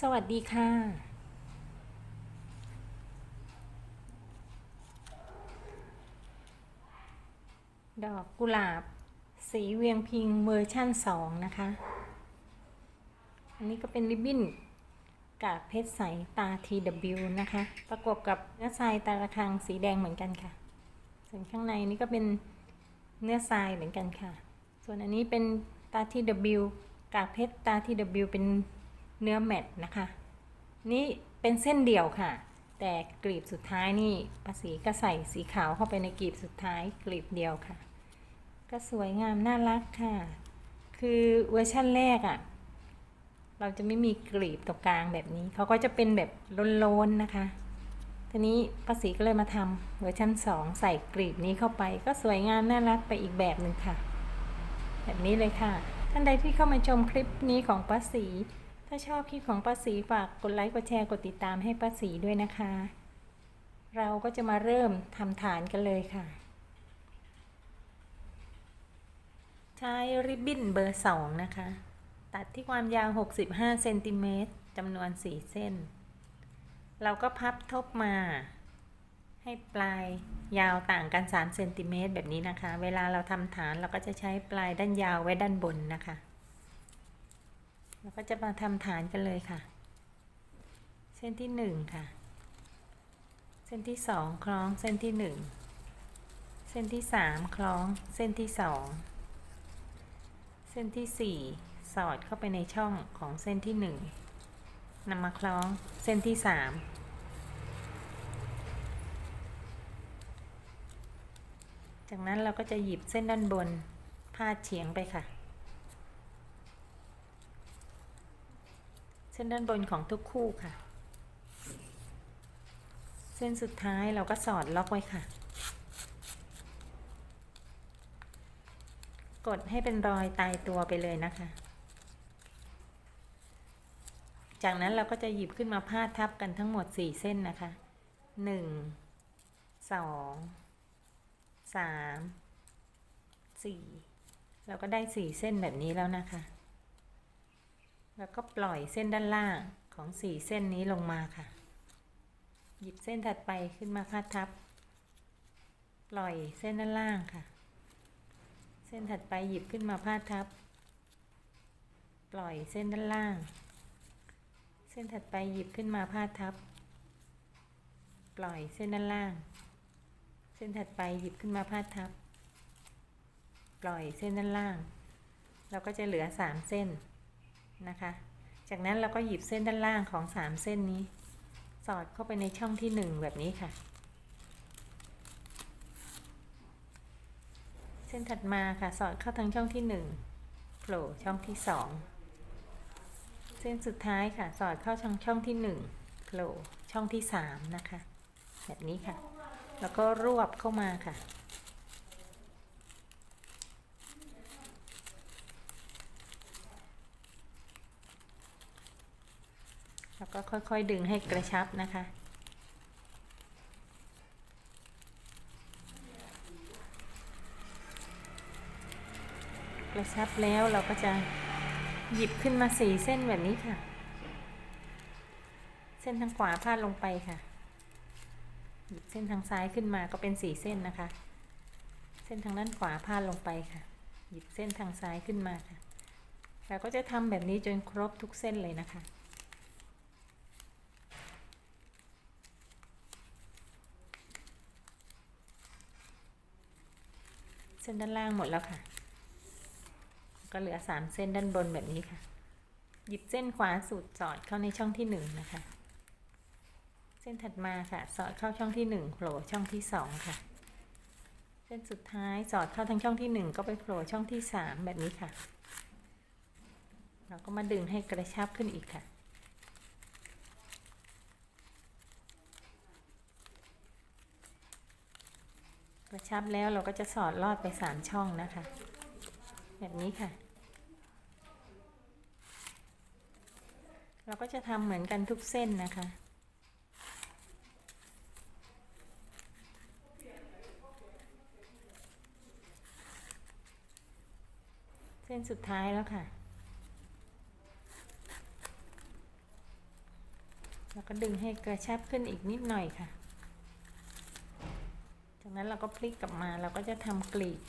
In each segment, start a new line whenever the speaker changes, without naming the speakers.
สวัสดีค่ะ ดอกกุหลาบ สีเวียงพิงเวอร์ชั่น2 นะคะ อันนี้ก็เป็นริบบิ้นกากเพชรใสตา TW นะคะ ประกอบกับเนื้อทรายตาระคังสีแดงเหมือนกันค่ะ ส่วนข้างในนี่ก็เป็นเนื้อทรายเหมือนกันค่ะ ส่วนอันนี้เป็นตา TW กากเพชรตา TW เป็น เนื้อแมตนะคะ นี่เป็นเส้นเดี่ยวค่ะ แต่กลีบสุดท้ายนี่ภาษีก็ใส่สีขาวเข้าไปในกลีบสุดท้ายกลีบเดียวค่ะ ก็สวยงามน่ารักค่ะ คือเวอร์ชั่นแรกอะ่ะ เราจะไม่มีกลีบตรงกลางแบบนี้เขาก็จะเป็นแบบโลนๆนะคะทีนี้ภาษีก็เลยมาทำเวอร์ชัน2 ใส่กลีบนี้เข้าไป ก็สวยงามน่ารักไปอีกแบบหนึ่งค่ะ แบบนี้เลยค่ะ ท่านใดที่เข้ามาชมคลิปนี้ของป้าสี ถ้าชอบคลิปของป้าสีฝากกดไลค์กดแชร์กดติดตามให้ป้าสีด้วยนะคะ เราก็จะมาเริ่มทำฐานกันเลยค่ะ ใช้ริบบิ้นเบอร์2นะคะ ตัดที่ความยาว 65เซนติเมตรจำนวน 4 เส้น เราก็พับทบมา ให้ปลายยาวต่างกัน3เซนติเมตรแบบนี้นะคะ เวลาเราทำฐานเราก็จะใช้ปลายด้านยาวไว้ด้านบนนะคะ เราก็จะมาทำฐานกันเลยค่ะ เส้นที่1ค่ะ เส้นที่2คล้องเส้นที่1เส้นที่3คล้องเส้นที่2เส้นที่4สอดเข้าไปในช่องของเส้นที่1นำมาคล้องเส้นที่3จากนั้นเราก็จะหยิบเส้นด้านบนพาดเฉียงไปค่ะ เส้นด้านบนของทุกคู่ค่ะ เส้นสุดท้ายเราก็สอดล็อกไว้ค่ะ กดให้เป็นรอยตายตัวไปเลยนะคะ จากนั้นเราก็จะหยิบขึ้นมาพาดทับกันทั้งหมด 4 เส้นนะคะ 1 2 3 4 เราก็ได้ 4 เส้นแบบนี้แล้วนะคะ แล้วก็ปล่อยเส้นด้านล่างของ4เส้นนี้ลงมาค่ะ หยิบเส้นถัดไปขึ้นมาพาดทับ ปล่อยเส้นด้านล่างค่ะ เส้นถัดไปหยิบขึ้นมาพาดทับ ปล่อยเส้นด้านล่าง เส้นถัดไปหยิบขึ้นมาพาดทับ ปล่อยเส้นด้านล่าง เส้นถัดไปหยิบขึ้นมาพาดทับ ปล่อยเส้นด้านล่าง เราก็จะเหลือ3เส้น นะคะ จากนั้นเราก็หยิบเส้นด้านล่างของ 3 เส้นนี้ สอดเข้าไปในช่องที่ 1 แบบนี้ค่ะ เส้นถัดมาค่ะสอดเข้าทางช่องที่1โผล่ช่องที่ 2 เส้นสุดท้ายค่ะสอดเข้าทางช่องที่ 1โผล่ช่องที่ 3 นะคะ แบบนี้ค่ะ แล้วก็รวบเข้ามาค่ะ แล้วก็ค่อยๆดึงให้กระชับนะคะ กระชับแล้วเราก็จะหยิบขึ้นมาสี่เส้นแบบนี้ค่ะ เส้นทางขวาพาดลงไปค่ะ หยิบเส้นทางซ้ายขึ้นมาก็เป็นสี่เส้นนะคะ เส้นทางด้านขวาพาดลงไปค่ะ หยิบเส้นทางซ้ายขึ้นมาค่ะเราก็จะทำแบบนี้จนครบทุกเส้นเลยนะคะ เส้นด้านล่างหมดแล้วค่ะ ก็เหลือสามเส้นด้านบนแบบนี้ค่ะ หยิบเส้นขวาสุดสอดเข้าในช่องที่หนึ่งนะคะ เส้นถัดมาค่ะ สอดเข้าช่องที่หนึ่งโผล่ช่องที่สองค่ะ เส้นสุดท้ายสอดเข้าทางช่องที่หนึ่งก็ไปโผล่ช่องที่สามแบบนี้ค่ะ เราก็มาดึงให้กระชับขึ้นอีกค่ะ กระชับแล้วเราก็จะสอดลอดไปสามช่องนะคะ แบบนี้ค่ะ เราก็จะทำเหมือนกันทุกเส้นนะคะเส้นสุดท้ายแล้วค่ะ แล้วก็ดึงให้กระชับขึ้นอีกนิดหน่อยค่ะ จากนั้นเราก็พลิกกลับมาเราก็จะทำกลีบ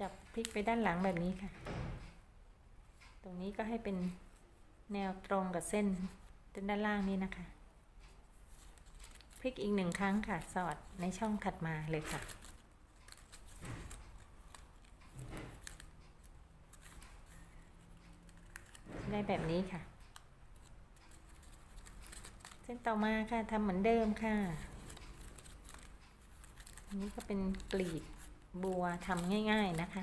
จับพลิกไปด้านหลังแบบนี้ค่ะ ตรงนี้ก็ให้เป็นแนวตรงกับเส้นด้านล่างนี้นะคะ พลิกอีกหนึ่งครั้งค่ะ สอดในช่องถัดมาเลยค่ะได้แบบนี้ค่ะ เส้นต่อมาค่ะทำเหมือนเดิมค่ะ นนี้ก็เป็นกลีบบัวทำง่าย ๆนะคะ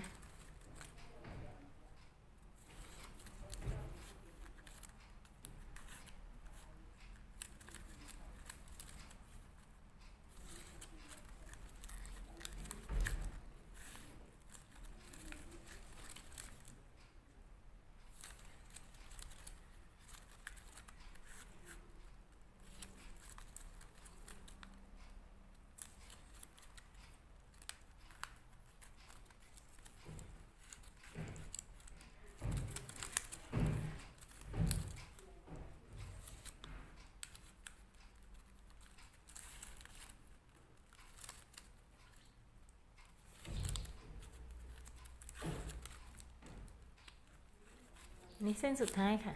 นี่เส้นสุดท้ายค่ะ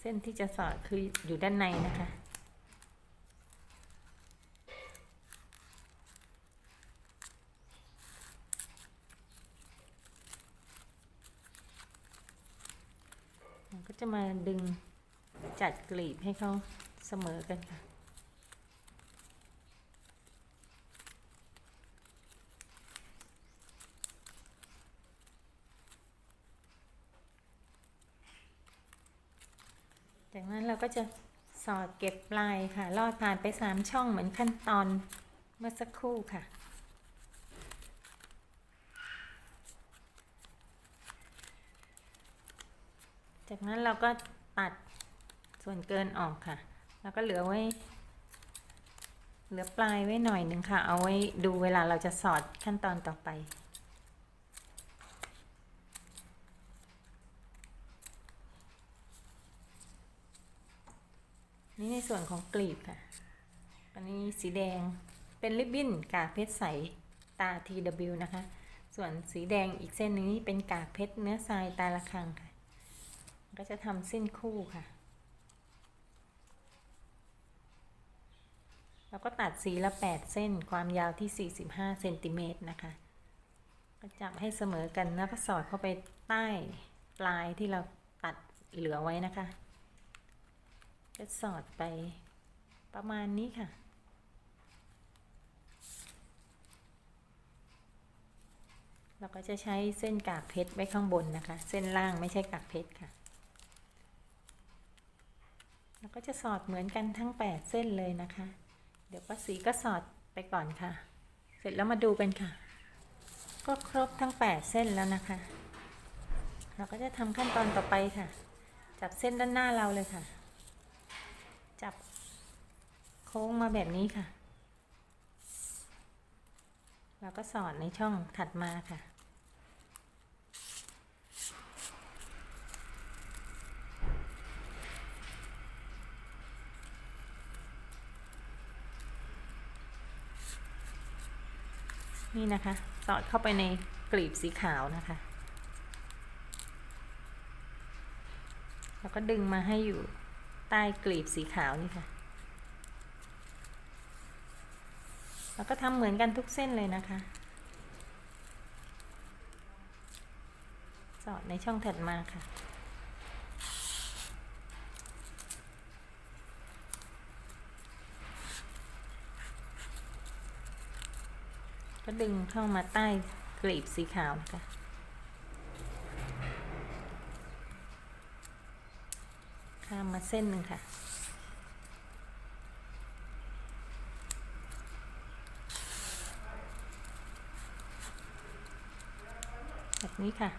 เส้นที่จะสอดคืออยู่ด้านในนะคะ ก็จะมาดึงจัดกลีบให้เขาเสมอกันค่ะ จากนั้นเราก็จะสอดเก็บปลายค่ะ ลอดผ่านไปสามช่องเหมือนขั้นตอนเมื่อสักครู่ค่ะ จากนั้นเราก็ตัดส่วนเกินออกค่ะ แล้วก็เหลือไว้ เหลือปลายไว้หน่อยหนึ่งค่ะ เอาไว้ดูเวลาเราจะสอดขั้นตอนต่อไป นี่ใน ส่วนของกลีบค่ะ อันนี้สีแดงเป็นริบบิ้นกากเพชรใสตา TW นะคะ ส่วนสีแดงอีกเส้นหนึงนี่เป็นกากเพชรเนื้อทรายตาละคังค่ะ ก็จะทำเส้นคู่ค่ะ แล้วก็ตัดสีละ 8 เส้นความยาวที่ 45เซนติเมตรนะคะ ก็จับให้เสมอกันแล้วก็สอดเข้าไปใต้ปลายที่เราตัดเหลือไว้นะคะ จะสอดไปประมาณนี้ค่ะ เราก็จะใช้เส้นกากเพชรไว้ข้างบนนะคะ เส้นล่างไม่ใช่กากเพชรค่ะแล้วก็จะสอดเหมือนกันทั้ง 8 เส้นเลยนะคะ เดี๋ยวป้าสีก็สอดไปก่อนค่ะ เสร็จแล้วมาดูกันค่ะ ก็ครบทั้ง 8 เส้นแล้วนะคะ เราก็จะทำขั้นตอนต่อไปค่ะ จับเส้นด้านหน้าเราเลยค่ะ จับโค้งมาแบบนี้ค่ะแล้วก็สอดในช่องถัดมาค่ะ นี่นะคะ สอดเข้าไปในกลีบสีขาวนะคะแล้วก็ดึงมาให้อยู่ใต้กลีบสีขาวนี่ค่ะ แล้วก็ทำเหมือนกันทุกเส้นเลยนะคะ สอดในช่องถัดมาค่ะก็ดึงเข้ามาใต้กลีบสีขาวนะคะข้ามมาเส้นหนึ่งค่ะ แบบนี้ค่ะ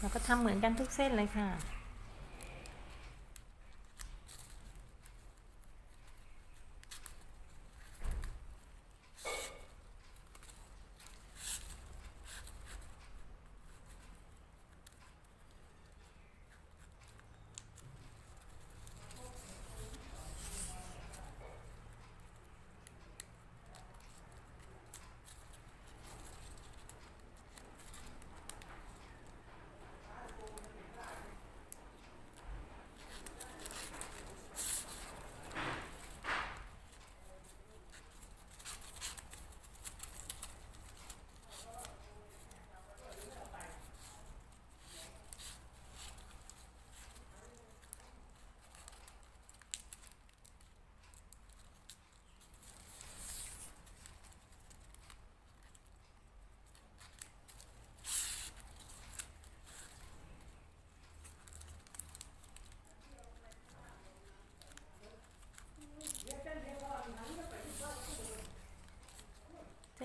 แล้วก็ทำเหมือนกันทุกเส้นเลยค่ะ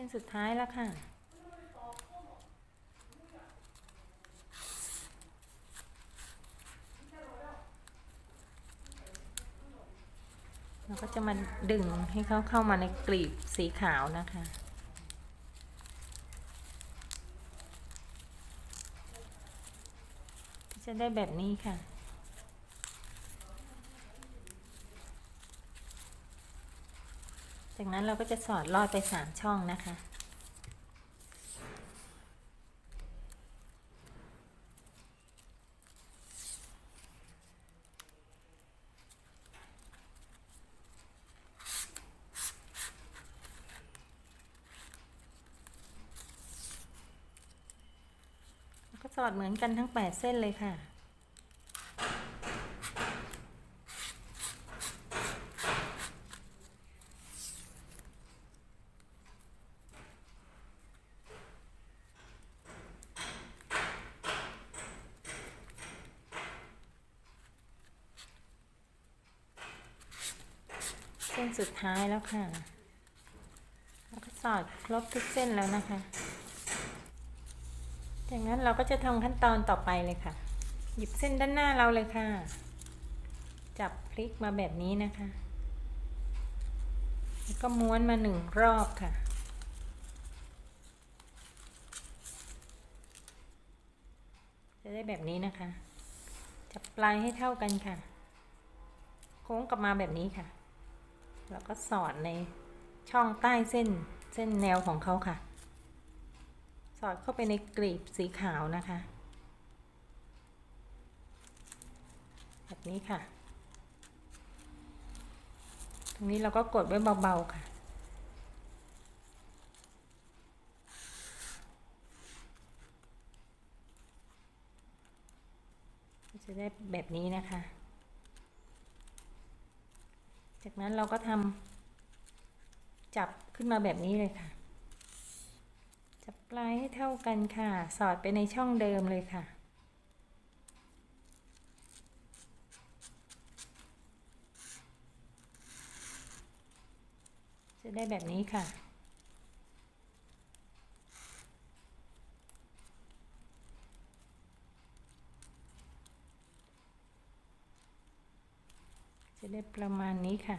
นสุดท้ายแล้วค่ะ เราก็จะมาดึงให้เขาเข้ามาในกลีบสีขาวนะคะจะได้แบบนี้ค่ะ จากนั้นเราก็จะสอดลอดไปสามช่องนะคะแล้วก็สอดเหมือนกันทั้ง8เส้นเลยค่ะ เส้นสุดท้ายแล้วค่ะ แล้วก็สอดครบทุกเส้นแล้วนะคะ จากนั้นเราก็จะทำขั้นตอนต่อไปเลยค่ะ หยิบเส้นด้านหน้าเราเลยค่ะ จับพลิกมาแบบนี้นะคะ แล้วก็ม้วนมาหนึ่งรอบค่ะจะได้แบบนี้นะคะ จับปลายให้เท่ากันค่ะ โค้งกลับมาแบบนี้ค่ะ แล้วก็สอดในช่องใต้เส้นเส้นแนวของเขาค่ะ สอดเข้าไปในกลีบสีขาวนะคะ แบบนี้ค่ะ ตรงนี้เราก็กดไว้เบาๆค่ะจะได้แบบนี้นะคะ จากนั้นเราก็ทำจับขึ้นมาแบบนี้เลยค่ะ จับปลายให้เท่ากันค่ะ สอดไปในช่องเดิมเลยค่ะ จะได้แบบนี้ค่ะ ได้ประมาณนี้ค่ะ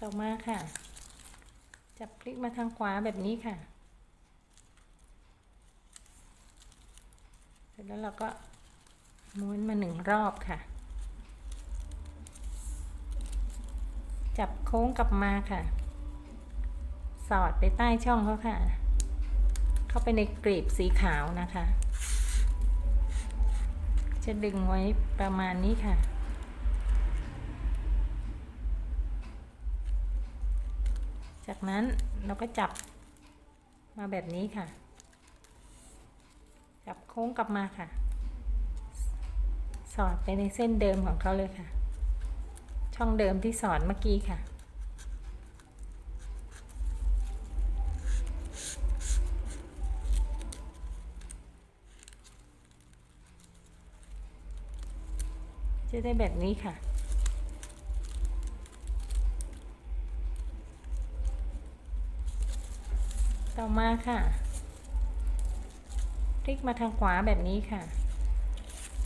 ต่อมาค่ะ จับพลิกมาทางขวาแบบนี้ค่ะ เสร็จแล้วเราก็ม้วนมาหนึ่งรอบค่ะ จับโค้งกลับมาค่ะ สอดไปใต้ช่องเขาค่ะ เข้าไปในกลีบสีขาวนะคะ จะดึงไว้ประมาณนี้ค่ะ จากนั้นเราก็จับมาแบบนี้ค่ะ จับโค้งกลับมาค่ะ สอดไปในเส้นเดิมของเขาเลยค่ะ ช่องเดิมที่สอนเมื่อกี้ค่ะ จะได้แบบนี้ค่ะ ต่อมาค่ะพลิกมาทางขวาแบบนี้ค่ะ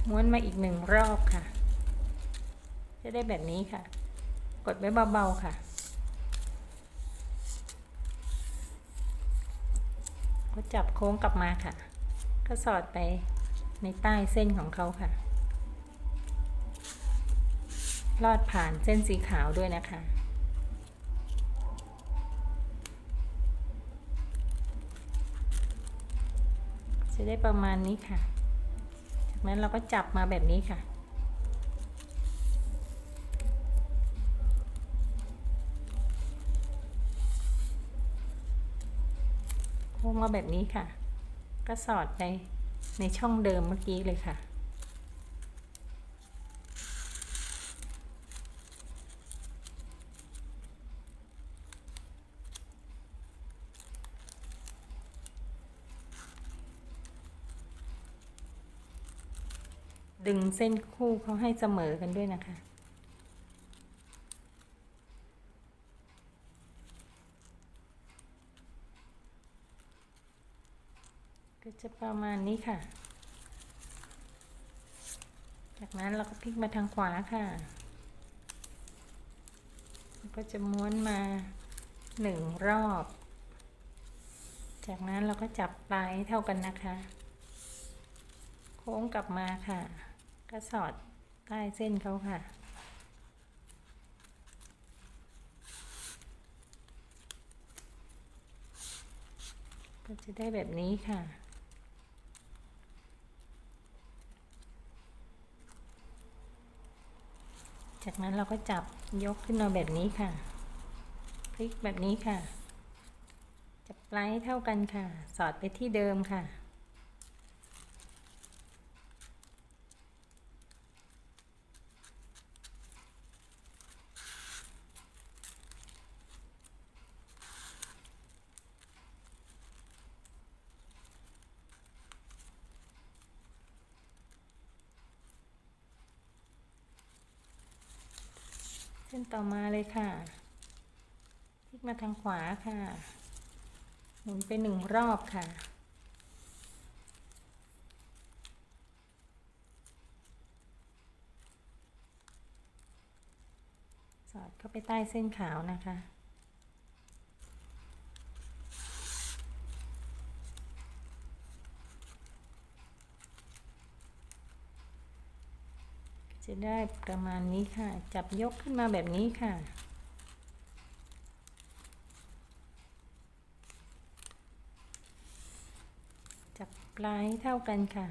ม้วนมาอีกหนึ่งรอบค่ะ จะได้แบบนี้ค่ะ กดไว้เบาๆค่ะก็จับโค้งกลับมาค่ะ ก็สอดไปในใต้เส้นของเขาค่ะ ลอดผ่านเส้นสีขาวด้วยนะคะ จะได้ประมาณนี้ค่ะ จากนั้นเราก็จับมาแบบนี้ค่ะโค้งมาแบบนี้ค่ะ ก็สอดไปในช่องเดิมเมื่อกี้เลยค่ะ ดึงเส้นคู่เขาให้เสมอกันด้วยนะคะ ก็จะประมาณนี้ค่ะ จากนั้นเราก็พลิกมาทางขวาค่ะก็จะม้วนมาหนึ่งรอบ จากนั้นเราก็จับปลายเท่ากันนะคะ โค้งกลับมาค่ะ ก็สอดใต้เส้นเขาค่ะ ก็จะได้แบบนี้ค่ะจากนั้นเราก็จับยกขึ้นมาแบบนี้ค่ะ พลิกแบบนี้ค่ะ จับปลายให้เท่ากันค่ะ สอดไปที่เดิมค่ะ ส้นต่อมาเลยค่ะพลิกมาทางขวาค่ะ หมุนไปหนึ่งรอบค่ะ สอดเข้าไปใต้เส้นขาวนะคะ จะได้ประมาณนี้ค่ะ จับยกขึ้นมาแบบนี้ค่ะ จับปลายให้เท่ากันค่ะ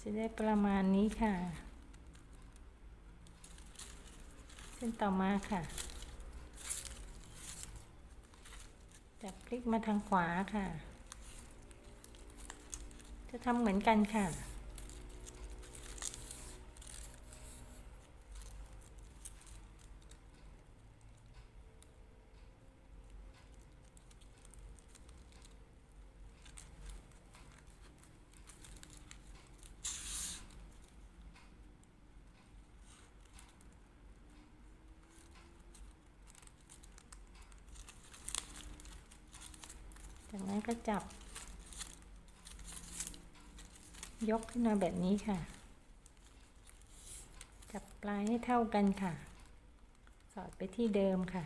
จะได้ประมาณนี้ค่ะ เส้นต่อมาค่ะ จับคลิกมาทางขวาค่ะ จะทำเหมือนกันค่ะ จา ก็จับ ยกขึ้นมาแบบนี้ค่ะ จับปลายให้เท่ากันค่ะ สอดไปที่เดิมค่ะ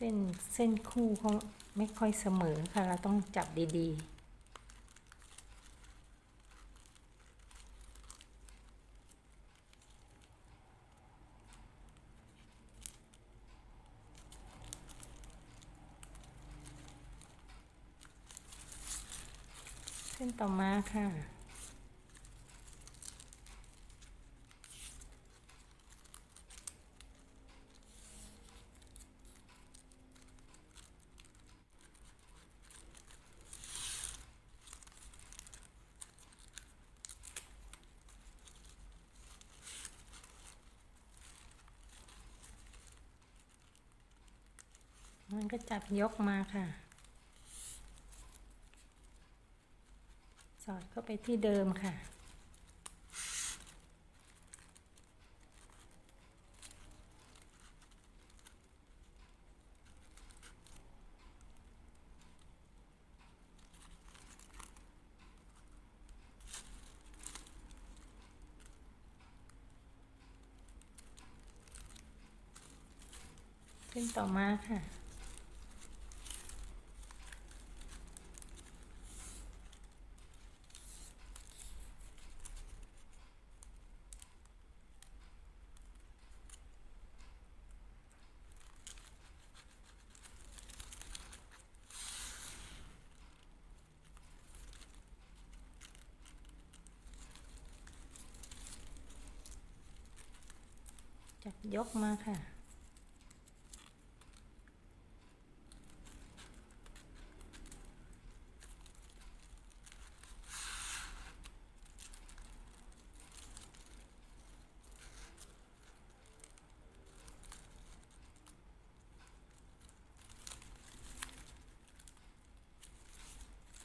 เส้นเส้นคู่เขาไม่ค่อยเสมอค่ะ เราต้องจับดีๆเส้นต่อมาค่ะ มันก็จับยกมาค่ะ สอดเข้าไปที่เดิมค่ะ ขึ้นต่อมาค่ะ จับยกมาค่ะ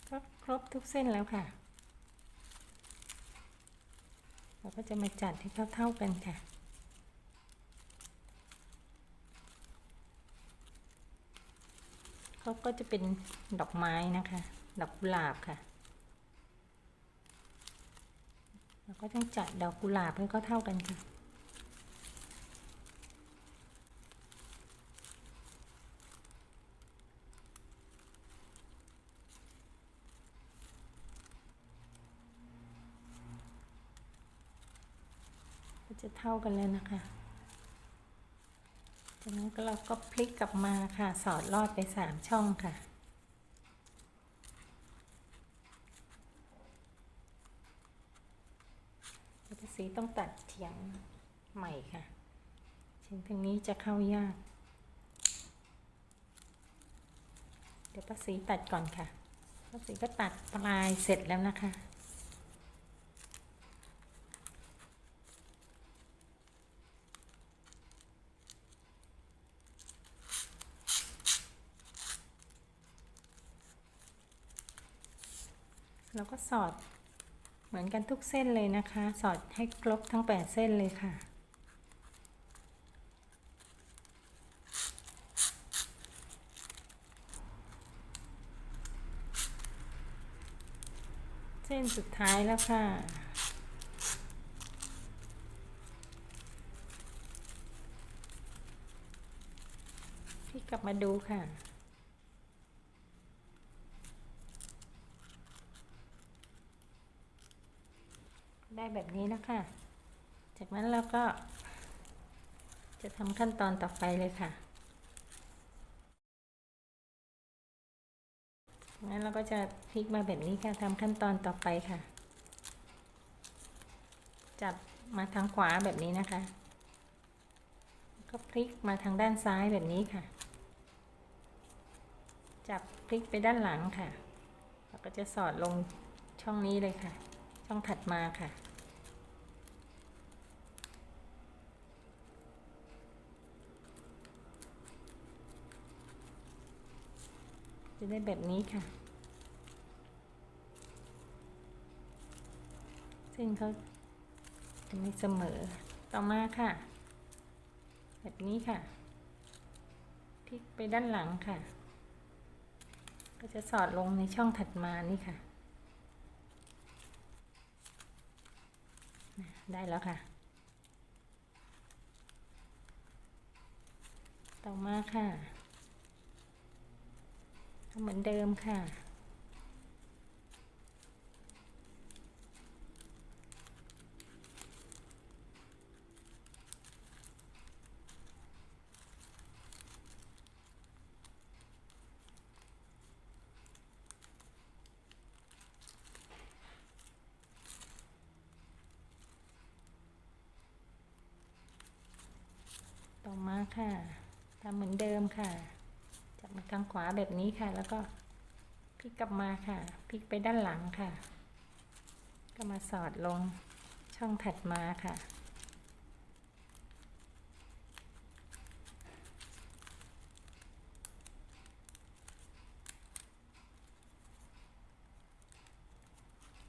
ก็ครบทุกเส้นแล้วค่ะ เราก็จะมาจัดให้เท่าๆกันค่ะ เขา ก็จะเป็นดอกไม้นะคะ ดอกกุหลาบค่ะ เราก็ต้องจัดดอกกุหลาบให้เขาเท่ากันค่ะจะเท่ากันเลยนะคะ จากนั้นเราก็พลิกกลับมาค่ะ สอดลอดไปสามช่องค่ะภาษีต้องตัดเฉียงใหม่ค่ะเฉียงทางนี้จะเข้ายาก เดี๋ยวภาษีตัดก่อนค่ะภาษีก็ตัดปลายเสร็จแล้วนะคะ เราก็สอดเหมือนกันทุกเส้นเลยนะคะ สอดให้ครบทั้ง 8 เส้นเลยค่ะ เส้นสุดท้ายแล้วค่ะพี่กลับมาดูค่ะ แบบนี้นะคะ จากนั้นเราก็ จะทำขั้นตอนต่อไปเลยค่ะงั้นเราก็จะพลิกมาแบบนี้ค่ะทำขั้นตอนต่อไปค่ะ จับมาทางขวาแบบนี้นะคะ ก็พลิกมาทางด้านซ้ายแบบนี้ค่ะ จับพลิกไปด้านหลังค่ะ เราก็จะสอดลงช่องนี้เลยค่ะ ช่องถัดมาค่ะ จะได้แบบนี้ค่ะ เส้นเขาจะไม่เสมอต่อมาค่ะ แบบนี้ค่ะพลิกไปด้านหลังค่ะ ก็จะสอดลงในช่องถัดมานี่ค่ะ ได้แล้วค่ะ ต่อมาค่ะ เหมือนเดิมค่ะ ต่อมาค่ะทำเหมือนเดิมค่ะ ทางขวาแบบนี้ค่ะ แล้วก็พลิกกลับมาค่ะ พลิกไปด้านหลังค่ะ ก็มาสอดลงช่องถัดมาค่ะ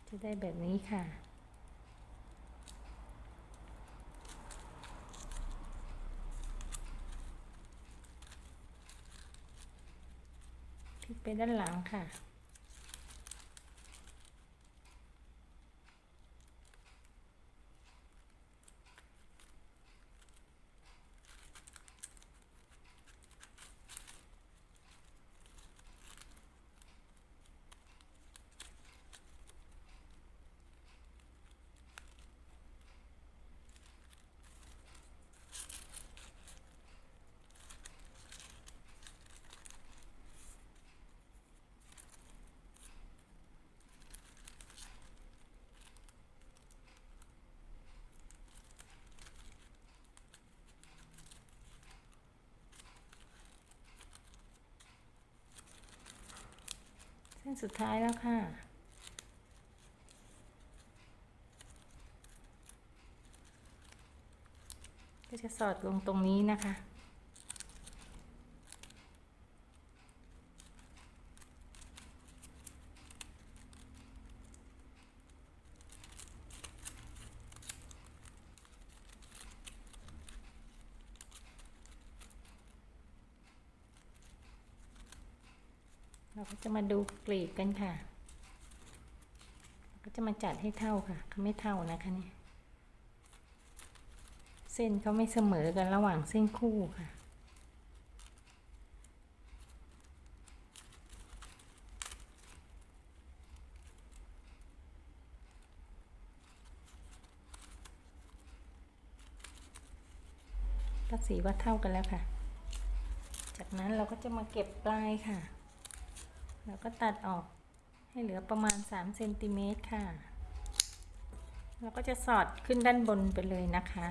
จะได้แบบนี้ค่ะ ด้านหลังค่ะ นสุดท้ายแล้วค่ะ ก็จะสอดลงตรงนี้นะคะ จะมาดูกลีบกันค่ะ ก็จะมาจัดให้เท่าค่ะเขาไม่เท่านะคะเนี่ยเส้นเขาไม่เสมอกันระหว่างเส้นคู่ค่ะก็สีว่าเท่ากันแล้วค่ะ จากนั้นเราก็จะมาเก็บปลายค่ะ แล้วก็ตัดออกให้เหลือประมาณ3เซนติเมตรค่ะเราก็จะสอดขึ้นด้านบนไปเลยนะคะ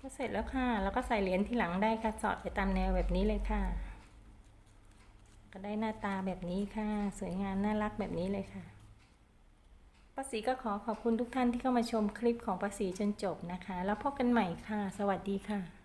ก็เสร็จแล้วค่ะ แล้วก็ใส่เหรียญที่หลังได้ค่ะ สอดไปตามแนวแบบนี้เลยค่ะ ก็ได้หน้าตาแบบนี้ค่ะ สวยงามน่ารักแบบนี้เลยค่ะป้าสีก็ขอขอบคุณทุกท่านที่เข้ามาชมคลิปของป้าสีจนจบนะคะ แล้วพบกันใหม่ค่ะ สวัสดีค่ะ